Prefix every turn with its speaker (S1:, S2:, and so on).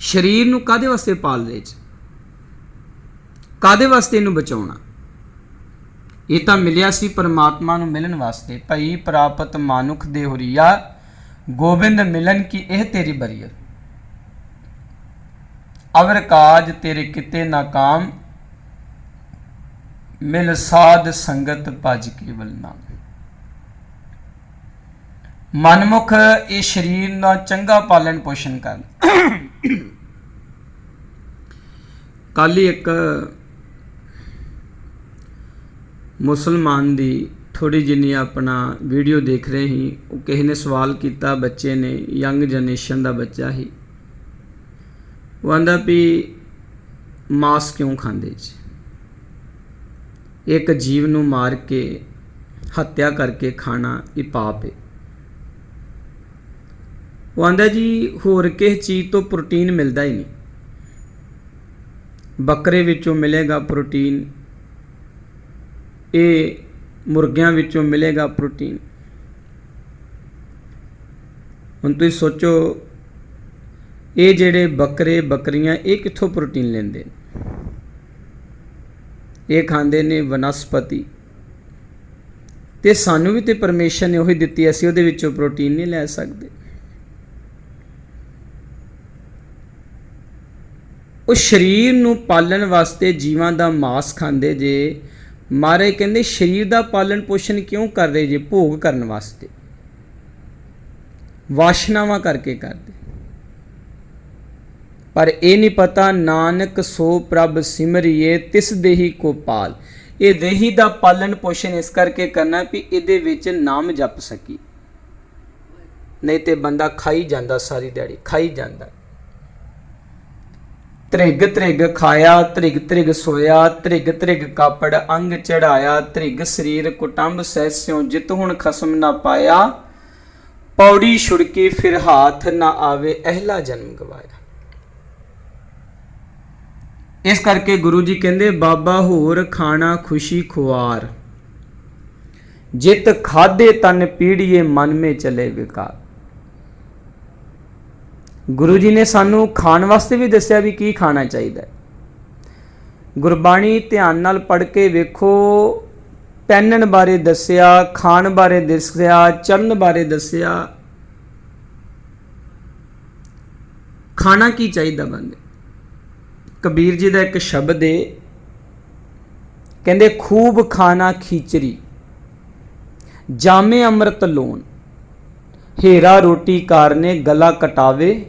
S1: ਸਰੀਰ ਨੂੰ ਕਾਦੇ ਵਾਸਤੇ ਪਾਲ ਰਹੇ ਚ ਕਾਦੇ ਵਾਸਤੇ ਇਹਨੂੰ ਬਚਾਉਣਾ? ਇਹ ਤਾਂ ਮਿਲਿਆ ਸੀ ਪਰਮਾਤਮਾ ਨੂੰ ਮਿਲਣ ਵਾਸਤੇ। ਭਈ ਪ੍ਰਾਪਤ ਮਾਨੁਖ ਦੇ ਹੁਰੀਆ, ਗੋਬਿੰਦ ਮਿਲਨ ਕੀ ਇਹ ਤੇਰੀ ਬਰੀਅਤ? ਅਵਰ ਕਾਜ ਤੇਰੇ ਕਿਤੇ ਨਾਕਾਮ ਮਿਲ ਸਾਧ ਸੰਗਤ ਭਜ ਕੇਵਲ ਨਾਮ। ਮਨਮੁਖ ਇਹ ਸਰੀਰ ਦਾ ਚੰਗਾ ਪਾਲਣ ਪੋਸ਼ਣ ਕਰਨ। ਕੱਲ ਹੀ ਇੱਕ ਮੁਸਲਮਾਨ ਦੀ ਥੋੜੀ ਜਿੰਨੀ ਆਪਣਾ ਵੀਡੀਓ ਦੇਖ ਰਹੇ ਸੀ, ਉਹ ਕਿਸੇ ਨੇ ਸਵਾਲ ਕੀਤਾ, ਬੱਚੇ ਨੇ, ਯੰਗ ਜਨਰੇਸ਼ਨ ਦਾ ਬੱਚਾ ਹੀ ਉਹ ਆਂਦਾ ਵੀ ਮਾਸ ਕਿਉਂ ਖਾਂਦੇ ਜੀ? ਇੱਕ ਜੀਵ ਨੂੰ ਮਾਰ ਕੇ ਹੱਤਿਆ ਕਰਕੇ ਖਾਣਾ ਇਹ ਪਾਪ ਹੈ ਉਹ ਆਂਦਾ ਜੀ, ਹੋਰ ਕਿਸੇ ਚੀਜ਼ ਤੋਂ ਪ੍ਰੋਟੀਨ ਮਿਲਦਾ ਹੀ ਨਹੀਂ। ਬੱਕਰੇ ਵਿੱਚੋਂ ਮਿਲੇਗਾ ਪ੍ਰੋਟੀਨ, ਇਹ ਮੁਰਗਿਆਂ ਵਿੱਚੋਂ ਮਿਲੇਗਾ ਪ੍ਰੋਟੀਨ। ਹੁਣ ਤੁਸੀਂ ਸੋਚੋ, ਇਹ ਜਿਹੜੇ ਬੱਕਰੇ, ਬੱਕਰੀਆਂ, ਇਹ ਕਿੱਥੋਂ ਪ੍ਰੋਟੀਨ ਲੈਂਦੇ ਨੇ? ਇਹ ਖਾਂਦੇ ਨੇ ਵਨਸਪਤੀ। ਤੇ ਸਾਨੂੰ ਵੀ ਤੇ ਪਰਮੇਸ਼ਰ ਨੇ ਉਹੀ ਦਿੱਤੀ, ਅਸੀਂ ਉਹਦੇ ਵਿੱਚੋਂ ਪ੍ਰੋਟੀਨ ਨਹੀਂ ਲੈ ਸਕਦੇ। ਉਹ ਸਰੀਰ ਨੂੰ ਪਾਲਣ ਵਾਸਤੇ ਜੀਵਾਂ ਦਾ ਮਾਸ ਖਾਂਦੇ ਜੇ। ਮਾਰੇ ਕਹਿੰਦੇ, ਸਰੀਰ ਦਾ ਪਾਲਣ ਪੋਸ਼ਣ ਕਿਉਂ ਕਰ ਰਹੇ ਜੇ? ਭੋਗ ਕਰਨ ਵਾਸਤੇ। ਵਾਸ਼ਨਾਵਾਂ ਕਰਕੇ ਕਰਦੇ। ਪਰ ਇਹ ਨਹੀਂ ਪਤਾ, ਨਾਨਕ ਸੋ ਪ੍ਰਭ ਸਿਮਰਿਏ, ਤਿਸ ਦੇਹੀ ਕੋ ਪਾਲ। ਇਹ ਦੇਹੀ ਦਾ ਪਾਲਣ ਪੋਸ਼ਣ ਇਸ ਕਰਕੇ ਕਰਨਾ ਵੀ ਇਹਦੇ ਵਿੱਚ ਨਾਮ ਜਪ ਸਕੀ ਨਹੀਂ ਤੇ ਬੰਦਾ ਖਾਈ ਜਾਂਦਾ, ਸਾਰੀ ਦਿਹਾੜੀ ਖਾਈ ਜਾਂਦਾ। ਤ੍ਰਿਗ ਤ੍ਰਿਗ ਖਾਇਆ, ਤ੍ਰਿਗ ਤ੍ਰਿਗ ਸੋਇਆ, ਤ੍ਰਿਗ ਤ੍ਰਿਗ ਕਾਪੜ ਅੰਗ ਚੜਾਇਆ, ਤ੍ਰਿਗ ਸਰੀਰ ਕੁਟੰਬ ਸਹਿਸਿਓ ਜਿਤ ਹੁਣ ਖਸਮ ਨਾ ਪਾਇਆ। ਪੌੜੀ ਛੁੜਕੀ ਫਿਰ ਹਾਥ ਨਾ ਆਵੇ, ਅਹਿਲਾ ਜਨਮ ਗਵਾਇਆ। ਇਸ ਕਰਕੇ ਗੁਰੂ ਜੀ ਕਹਿੰਦੇ, ਬਾਬਾ ਹੋਰ ਖਾਣਾ ਖੁਸ਼ੀ ਖੁਆਰ। ਜਿਤ ਖਾਦੇ ਤਨ ਪੀੜੀਏ ਮਨ ਮੇ ਚਲੇ ਵਿਕਾਰ। ਗੁਰੂ ਜੀ ਨੇ ਸਾਨੂੰ ਖਾਣ ਵਾਸਤੇ ਵੀ ਦੱਸਿਆ ਵੀ ਕੀ ਖਾਣਾ ਚਾਹੀਦਾ ਹੈ। ਗੁਰਬਾਣੀ ਧਿਆਨ ਨਾਲ ਪੜ੍ਹ ਕੇ ਵੇਖੋ ਪਹਿਨਣ ਬਾਰੇ ਦੱਸਿਆ, ਖਾਣ ਬਾਰੇ ਦੱਸਿਆ, ਚਰਨ ਬਾਰੇ ਦੱਸਿਆ। ਖਾਣਾ ਕੀ ਚਾਹੀਦਾ ਬੰਦੇ? ਕਬੀਰ ਜੀ ਦਾ ਇੱਕ ਸ਼ਬਦ ਹੈ ਕਹਿੰਦੇ, ਖੂਬ ਖਾਣਾ ਖੀਚਰੀ ਜਾਮੇ ਅੰਮ੍ਰਿਤ ਲੋਨ ਹੀਰਾ ਰੋਟੀ ਕਾਰਨੇ ਗਲਾ ਕਟਾਵੇ